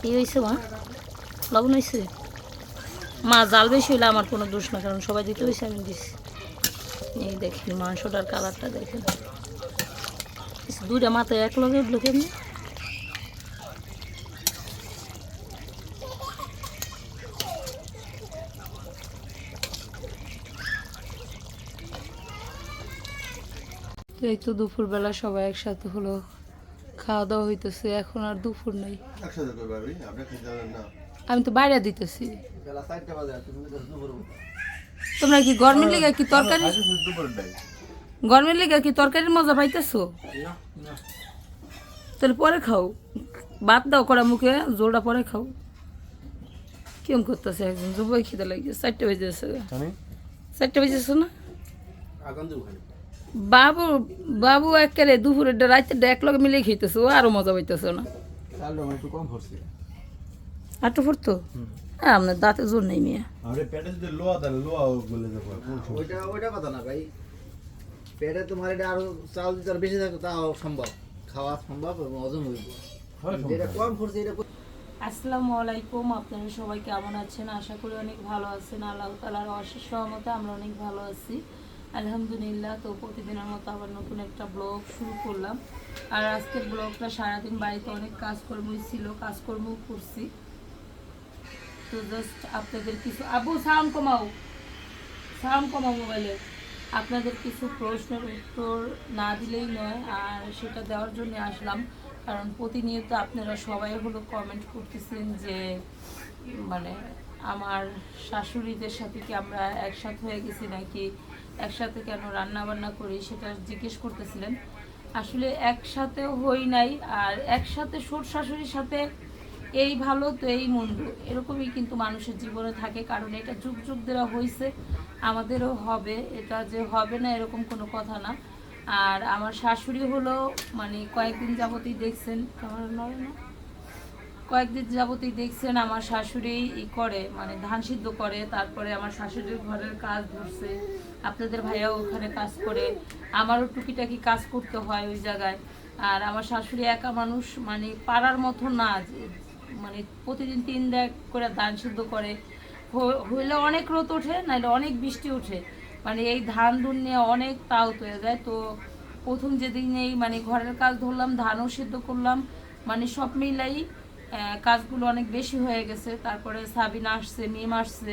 কি হয়েছে, মা? লবণ হয়েছে? মা, জাল বেশি হইলে আমার কোনো দোষ না, কারণ সবাই দিতে হয়েছে আমি দিছি। এই দেখেন, মাংসটার কালারটা দেখেন। দুইটা মাথায় এক লগে উঠল কেমনি? এই তো দুপুরবেলা সবাই একসাথে হলো। খাওয়া দাওয়া হইতেছে এখন আর দুপুর নাই। আমি তো বাইরে দিতেছি। তোমরা কি গরমের লেগে কি তরকারি গরমের লেগে কি তরকারির মজা পাইতেছো? তাহলে পরে খাও। ভাত দাও করা মুখে জোড়া পরে খাও। কেমন করতেছে একজন? জবাই খিদে লাগে চারটে বেজে আছে চারটে বেজেছে না? আগান দেবো খালি বাবু বাবু একেবারে দুপুরের রাতের এক লগে মিলে খেতেছে ও আরও মজা পাইতেছে না। একটু কম আটু ফুটতো হ্যাঁ আপনার দাঁতে জোর নেই মেয়ে। আরে পেটে যদি লোয়া দেয় লোয়া গলে যাব ওইটা ওইটা কথা না ভাই। পেটে তোমার এটা আরও চাল যদি আরও বেশি থাকে তাও সম্ভব। খাওয়া সম্ভব এবং ওজন হইব। যেটা কম পড়ছে এটা আসসালামু আলাইকুম আপনারা সবাই কেমন আছেন? আশা করি অনেক ভালো আছেন। আল্লাহ তালার অশেষ সহমতে আমরা অনেক ভালো আছি। আলহামদুলিল্লাহ, তো প্রতিদিনের মতো আবার নতুন একটা ব্লগ শুরু করলাম। আর আজকের ব্লগটা সারাদিন বাড়িতে অনেক কাজকর্মই ছিল, কাজকর্মও করছি। তো জাস্ট আপনাদের কিছু আবু সাউন্ড কমাও। সাউন্ড কমাও মোবাইলে। আপনাদের কিছু প্রশ্নের উত্তর না দিলেই নয়, আর সেটা দেওয়ার জন্য আসলাম। কারণ প্রতিনিয়ত আপনারা সবাই হলো কমেন্ট করতেছেন যে মানে আমার শাশুড়িদের সাথে কি আমরা একসাথে হয়ে গেছি নাকি একসাথে কেন রান্না বান্না করি সেটা জিজ্ঞেস করতেছিলেন। আসলে একসাথে হই নাই আর একসাথে শ্বশুর শাশুড়ির সাথে এই ভালো তো এই মন্দ, এরকমই কিন্তু মানুষের জীবনে থাকে কারণ এটা যুগ যুগ ধরে হয়েছে আমাদেরও হবে, এটা যে হবে না এরকম কোনো কথা না। আর আমার শাশুড়ি হলো মানে কয়েকদিন যাবতই দেখছেন। আমার নয় না কয়েকদিন যাবতই দেখছেন আমার শাশুড়ি ই করে মানে ধান সিদ্ধ করে, তারপরে আমার শাশুড়ির ঘরের কাজ ধরছে। আপনাদের ভাইয়াও ওখানে কাজ করে। আমারও টুকিটাকি কাজ করতে হয় ওই জায়গায়। আর আমার শাশুড়ি একা মানুষ মানে পাড়ার মতো না মানে প্রতিদিন তিন দেখ করে ধান সিদ্ধ করে। হইলে অনেক রোদ ওঠে নাহলে অনেক বৃষ্টি ওঠে। মানে এই ধান দুন নিয়ে অনেক তাওত হয়ে। যায় তো প্রথম যেদিন এই মানে ঘরের কাজ ধরলাম, ধানও সিদ্ধ করলাম মানে সব মিলাই কাজগুলো অনেক বেশি হয়ে গেছে। তারপরে সাবিনা আসছে, মিম আসছে,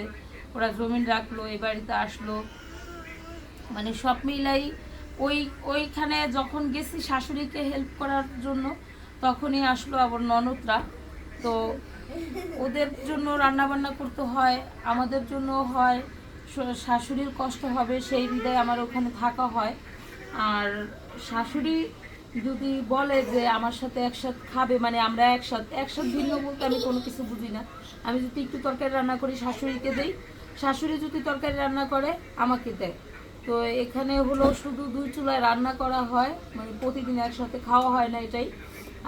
ওরা জমিন রাখল এই বাড়িতে আসলো। মানে সব মিলাই ওই, ওইখানে যখন গেছি শাশুড়িকে হেল্প করার জন্য, তখনই আসলো আবার ননদরা। তো ওদের জন্য রান্না বান্না করতে হয়, আমাদের জন্য হয় শাশুড়ির কষ্ট হবে, সেই বিদায় আমার ওখানে থাকা হয়। আর শাশুড়ি যদি বলে যে আমার সাথে একসাথে খাবে মানে আমরা একসাথে একসাথে ভিন্ন বলতে আমি কোনো কিছু বুঝি না। আমি যদি একটু তরকারি রান্না করি, শাশুড়িকে দিই। শাশুড়ি যদি তরকারি রান্না করে, আমাকে দেয়। তো এখানে হলো শুধু দুই চুলায় রান্না করা হয় মানে প্রতিদিন একসাথে খাওয়া হয় না এটাই।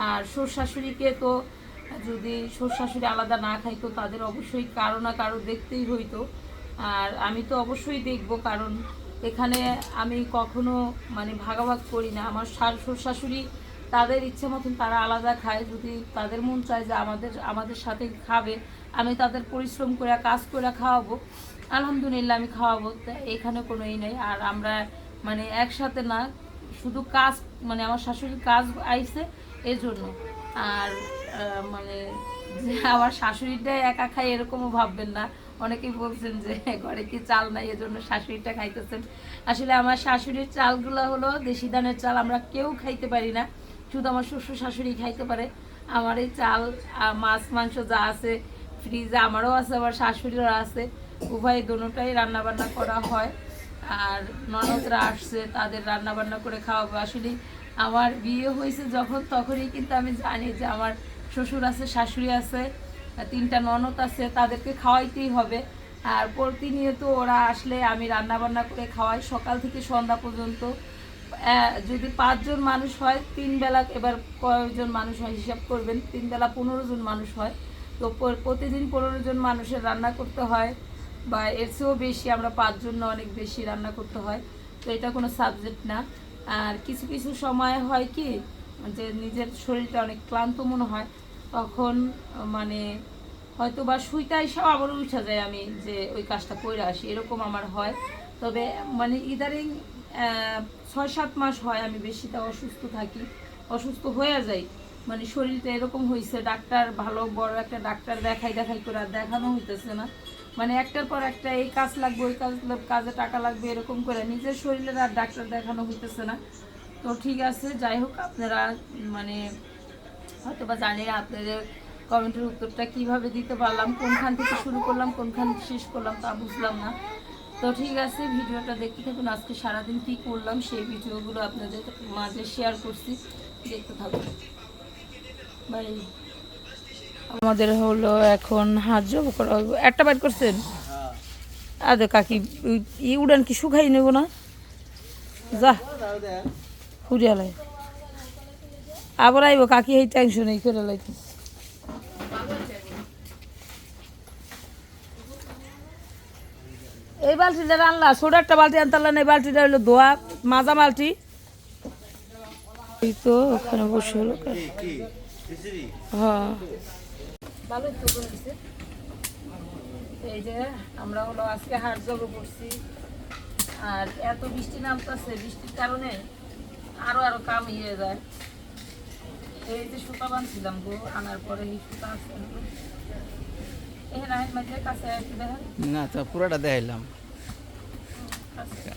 আর শ্বশুর শাশুড়িকে তো যদি শ্বশুর শাশুড়ি আলাদা না খাইতো তাদের অবশ্যই কারও না কারও দেখতেই হইতো। আর আমি তো অবশ্যই দেখব, কারণ এখানে আমি কখনো মানে ভাগাভাগ করি না। আমার শ্বশুর শাশুড়ি তাদের ইচ্ছে মতন তারা আলাদা খায়। যদি তাদের মন চায় যে আমাদের আমাদের সাথে খাবে, আমি তাদের পরিশ্রম করে, কাজ করে খাওয়াবো। আলহামদুলিল্লাহ আমি খাওয়াবো। এখানে কোনো ই নেই। আর আমরা মানে একসাথে না, শুধু কাজ মানে আমার শাশুড়ির কাজ আইছে এই জন্য আর মানে আমার শাশুড়িটাই একা খাই এরকমও ভাববেন না। অনেকেই বলছেন যে ঘরে কি চাল নাই, এজন্য শাশুড়িটা খাইতেছেন। আসলে আমার শাশুড়ির চালগুলো হলো দেশি ধানের চাল, আমরা কেউ খাইতে পারি না। শুধু আমার শ্বশুর শাশুড়ি খাইতে পারে। আমার এই চাল মাছ, মাংস যা আছে ফ্রিজে আমারও আছে আমার শাশুড়িরও আছে। উভয় দুটোটাই রান্না বান্না করা হয়। আর ননদরা আসছে, তাদের রান্না বান্না করে খাওয়াবো। আসলে আমার বিয়ে হয়েছে যখন, তখনই কিন্তু আমি জানি যে আমার শ্বশুর আছে, শাশুড়ি আছে। তিনটা ননদ আছে, তাদেরকে খাওয়াইতেই হবে। আর প্রতিনিয়ত ওরা আসলে আমি রান্না বান্না করে খাওয়াই সকাল থেকে সন্ধ্যা পর্যন্ত। যদি পাঁচজন মানুষ হয়, তিন বেলা এবার কয়জন মানুষ হয় হিসাব করবেন, তিন বেলা পনেরো জন মানুষ হয়। তো প্রতিদিন পনেরো জন মানুষের রান্না করতে হয় বা এর চেয়েও বেশি আমরা পাঁচজন অনেক বেশি রান্না করতে হয়। তো এটা কোনো সাবজেক্ট না। আর কিছু কিছু সময় হয় কি যে নিজের শরীরটা অনেক ক্লান্ত মনে হয়। তখন মানে হয়তো বা শুইতে এসেও আবার উঠা যায় আমি যে ওই কাজটা করে আসি। এরকম আমার হয়। তবে মানে ইদারিং ছয় সাত মাস হয় আমি বেশিটা অসুস্থ থাকি। অসুস্থ হয়ে যাই। মানে শরীরটা এরকম হয়েছে ডাক্তার ভালো, বড় একটা ডাক্তার দেখাই দেখাই করে আর দেখানো হইতেছে না। মানে একটার পর একটা এই কাজ লাগবে, ওই কাজ কাজে টাকা লাগবে, এরকম করে নিজের শরীরের আর ডাক্তার দেখানো হইতেছে না। তো ঠিক আছে, যাই হোক, আপনারা মানে হয়তো বা জানি না আপনাদের কমেন্টের উত্তরটা কীভাবে দিতে পারলাম কোনখান থেকে শুরু করলাম কোনখান শেষ করলাম তা বুঝলাম না। তো ঠিক আছে ভিডিওটা দেখতে থাকুন আজকে সারাদিন কী করলাম সেই ভিডিওগুলো আপনাদের মাঝে শেয়ার করছি। দেখতে থাকুন। বাই আমাদের হলো এখন হাত জব করা একটা বাইর করছেন? আদে কাকি ই- ই উড়ান কি শুকাই নেব না? যা। ফুরিয়ালাই আবার আইব, কাকি এই টেনশন এই করে লাইতে। এই বালতিটা আনলা ছোট একটা বালতি আনতালা না, এই বালতিটা হলো ধোয়া, মাজা বালতি। তো, ওখানে বসে হলো। হ্যাঁ। আর এত বৃষ্টি নামতেছে, বৃষ্টির কারণে আরও আরও কাম ইয়ে যায়। এই যে সুতা বানছিলাম গো আনার পরে এই সুতা আছে এই রাহের মাঝে কাছে একটু দেখেন? না তো পুরোটা দেখাইলাম। কাছে।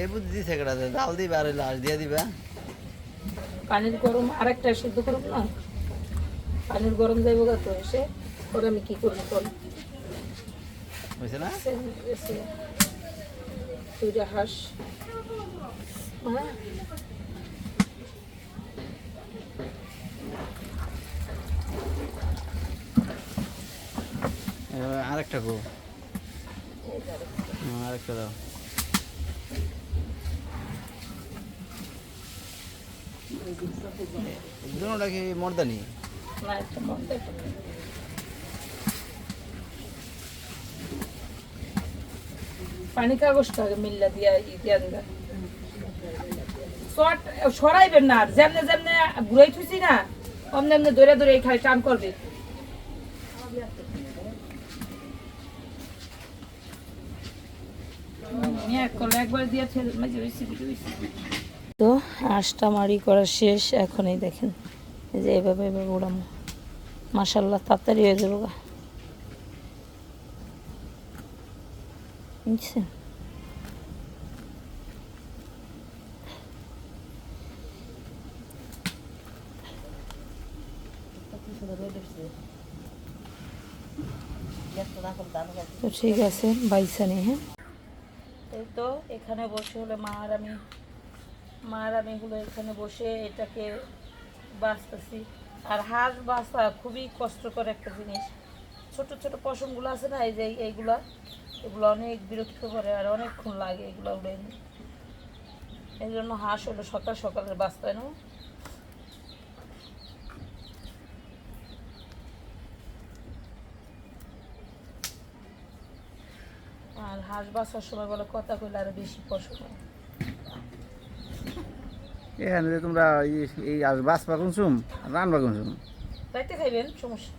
এই বুদ্ধি দিছে কেটা ডাল দিবা আর লাশ দিয়ে দিবা। পানির গরম আরেকটা সিদ্ধ করুক না? পানির গরম যাইব গা তো এসে ওরা আমি কি করব বল? বুঝছে না? দুইটা হাঁস। হ্যাঁ। আরেকটা গো। হুম, আরেকটা। দাও। দুটা কি মর্দানি? না একটা পানি কাগজটা মিল্লা দিয়া দিয়া দিবা। শর্ট সরাইবেন না যেমনে যেমনে ঘুরাই থুইছি না, অমনে এমনি ধরে ধরে এই খালি টান করবে। তো, আঁশটা মারি করা শেষ, এখন এই দেখেন যে এভাবে এভাবে উড়াম। মাসাল্লাহ তাড়াতাড়ি হয়ে যাব গা। বুঝছেন তো ঠিক আছে বাইসা নেই হ্যাঁ এই তো এখানে বসে হলে মা আর আমি মা আর আমি হলো এখানে বসে এটাকে বাঁচতেছি। আর হাঁস বাঁচা খুবই কষ্টকর একটা জিনিস। ছোট ছোট পশমগুলো আছে না এই যে এইগুলা? এগুলো অনেক বিরক্ত করে আর অনেকক্ষণ লাগে এগুলো উড়ে এই জন্য হাঁস হলো সকাল সকালে বাঁচতে হয় না আর হাঁস বাঁচার সময় বলে কথা কইলে আরও বেশি হয় এখানে তোমরা এই- এই আজ বাঁচবা কুনসুম রানবা কুনসুম রাইতে খাইবেন সমস্যা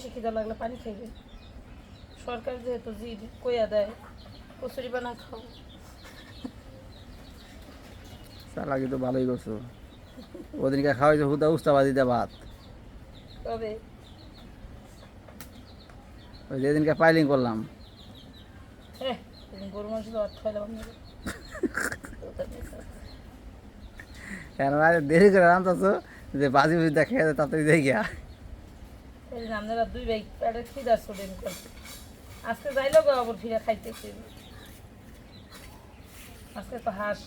বেশি খিদা লাগলে পানি খাইবেন সরকার যেহেতু জি কইয়া দেয় কচুরি বানা খাও চালাকি তো ভালোই করছ। ওদিনকে খাওয়াইছো হুদা উস্তাবা দিতে ভাত। তবে ওই যেদিনকে পাইলিং করলাম। হ্যাঁ গরু মাংস তো খাইলাম কেন দেরি করে রান্তাছো যে বাজি বুঝি দেখে তাড়াতাড়ি দেখে গিয়া এই যে আপনারা দুই ভাই খিদার চলেন করছে আজকে যাইলেও গো আবার ফিরে খাইতে আজকে তো হাঁস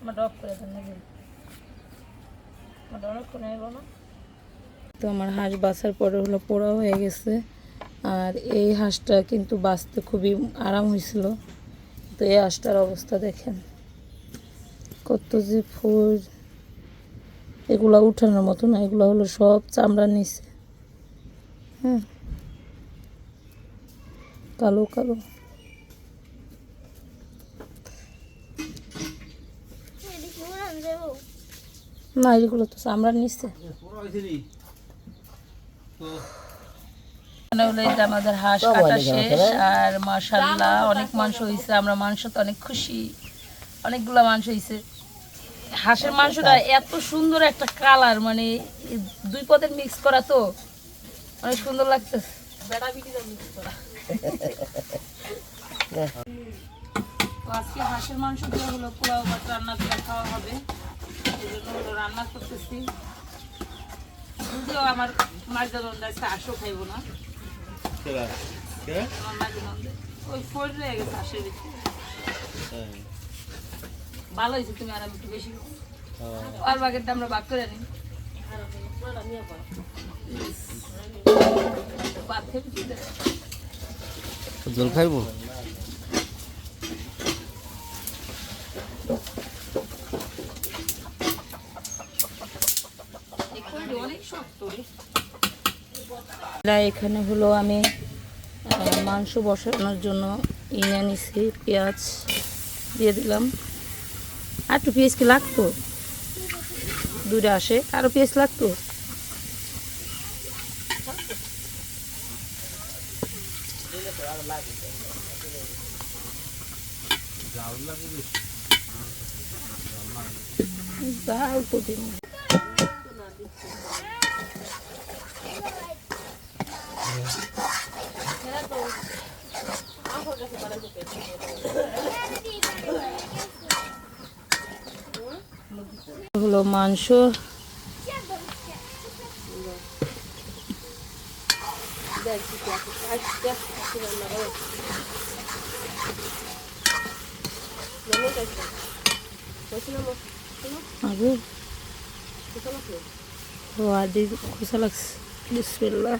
আমার ডব করে দেন নাকি? অনেকক্ষণ এলো না। তো আমার হাঁস বাছার পরে হলো পোড়া হয়ে গেছে। আর এই হাঁসটা কিন্তু বাঁচতে খুবই আরাম হয়েছিল তো এই হাঁসটার অবস্থা দেখেন। কত যে ফুল। এগুলো উঠানোর মতো না, এগুলো হলো সব চামড়ার নিচে। হ্যাঁ কালো কালো। না এগুলো তো চামড়ার নিচে পুরো হয়েছিলি তো এখানে হলো এটা আমাদের হাঁস কাটা শেষ আর মাশাল্লাহ অনেক মাংস হয়েছে আমরা মাংস তো অনেক খুশি। অনেকগুলো মাংস হয়েছে হাঁসের মাংসটা এত সুন্দর একটা কালার মানে দুই পদের মিক্স করা তো। অনেক সুন্দর লাগতেছে তো আজকে হাঁসের মাংস দিয়ে হলো পোলাও ভাত রান্না করে খাওয়া হবে। এই জন্য হলো রান্না করতেছি। যদিও আমার মাঝে রন্ধা আছে হাঁসও খাইবো না। আমার মাঝে রন্ধে ওই ফোর রয়ে গেছে হাঁসের ভিতরে ভালো হয়েছে তুমি আর আমি একটু বেশি। আর বাগেরটা আমরা বাগ করে নিই? জল খাইবো। এখানে হলো আমি মাংস বসানোর জন্য ইনে নিছি পেঁয়াজ দিয়ে দিলাম। আর একটু পেঁয়াজ কি লাগতো? দুইটা আসে। আরও পেঁয়াজ লাগতো? দাও তো হলো মাংস। লাগছে। বিসমিল্লাহ।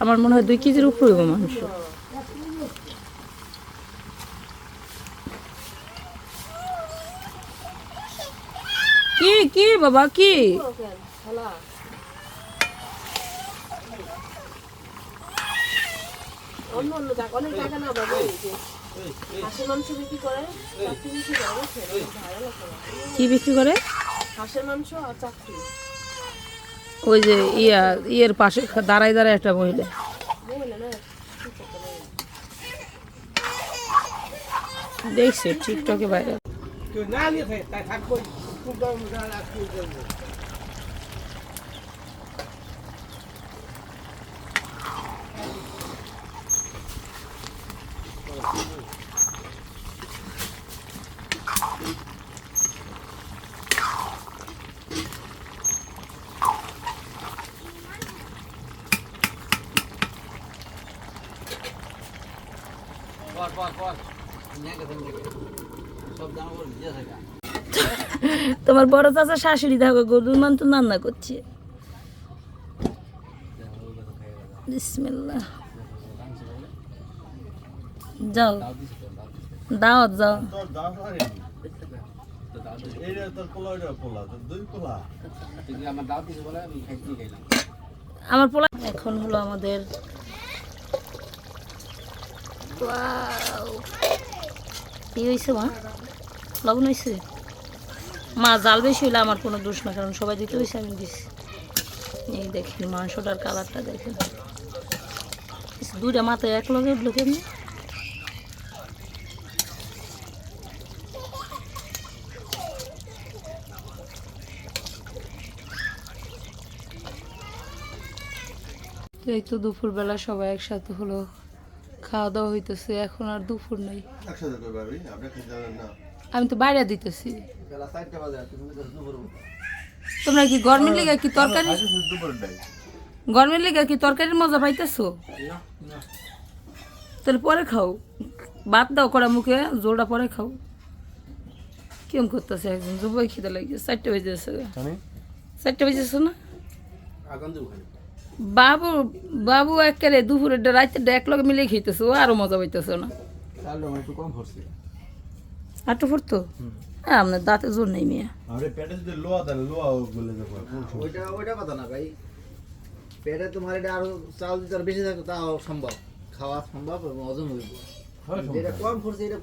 আমার মনে হয় দুই কেজির উপরে মাংস জায়গা না বাবা এই যে হাঁসের মাংস বিক্রি করে চাকরি বিক্রি করে বুঝছেন? ভালো লাগে না। কি বিক্রি করে? ওই যে ইয়া ইয়ের পাশে দাঁড়ায় দাঁড়ায় একটা মহিলা। দেখছে টিকটকে বাইরে কেউ না নিয়ে থাকে তাই থাকব খুব দাম আজকে করব পর পর পর সব দাম করে দিয়ে থাকে তোমার বড় চাচা শাশুড়ি থাকো গরুর মাংস রান্না করছে। যাও। দাওয়াত যাও। আমার পোলা এখন হলো আমাদের কি হয়েছে মা? লবণ হয়েছে মা জাল বেশি হইলে আমার কোনো দোষ না কারণ সবাই দিতে হয়েছে আমি দিছি। এই দেখেন মাংসটার কালারটা দেখেন। দুইটা মাথায় এক লগে উঠল কেমনি? তো এই তো দুপুরবেলা সবাই একসাথে হলো খাওয়া দাওয়া হইতেছে এখন আর দুপুর নাই। আমি তো বাইরে দিতেছি। বাজে তো তোমরা কি গরমের লেগে কি তরকারি দুপুরের ডাই গরমের লেগে কি তরকারির মজা পাইতেছো? তাহলে পরে খাও। ভাত দাও করা মুখে জোড়া পরে খাও। কেমন করতেছে একজন? জুবাই খিদে লাগিয়েছে চারটে বেজেছে জানি। চারটে না? আগান দেবো খালি। বাবু বাবু একেবারে দুপুরে রাতে এক লগে মিলে খেতেছে ও আরও মজা পাইতেছে না। একটু কম পড়তো হ্যাঁ আপনার দাঁতে জোর নেই মেয়ে। আরে পেটে যদি লোয়া দেন লোয়া বলে দেবো ওইটা ওইটা কথা না ভাই। পেটে তোমার এটা আরও চাল যদি আর বেশি থাকে তাও সম্ভব। খাওয়া সম্ভব এবং ওজন হইব। যেটা কম পড়ছে এটা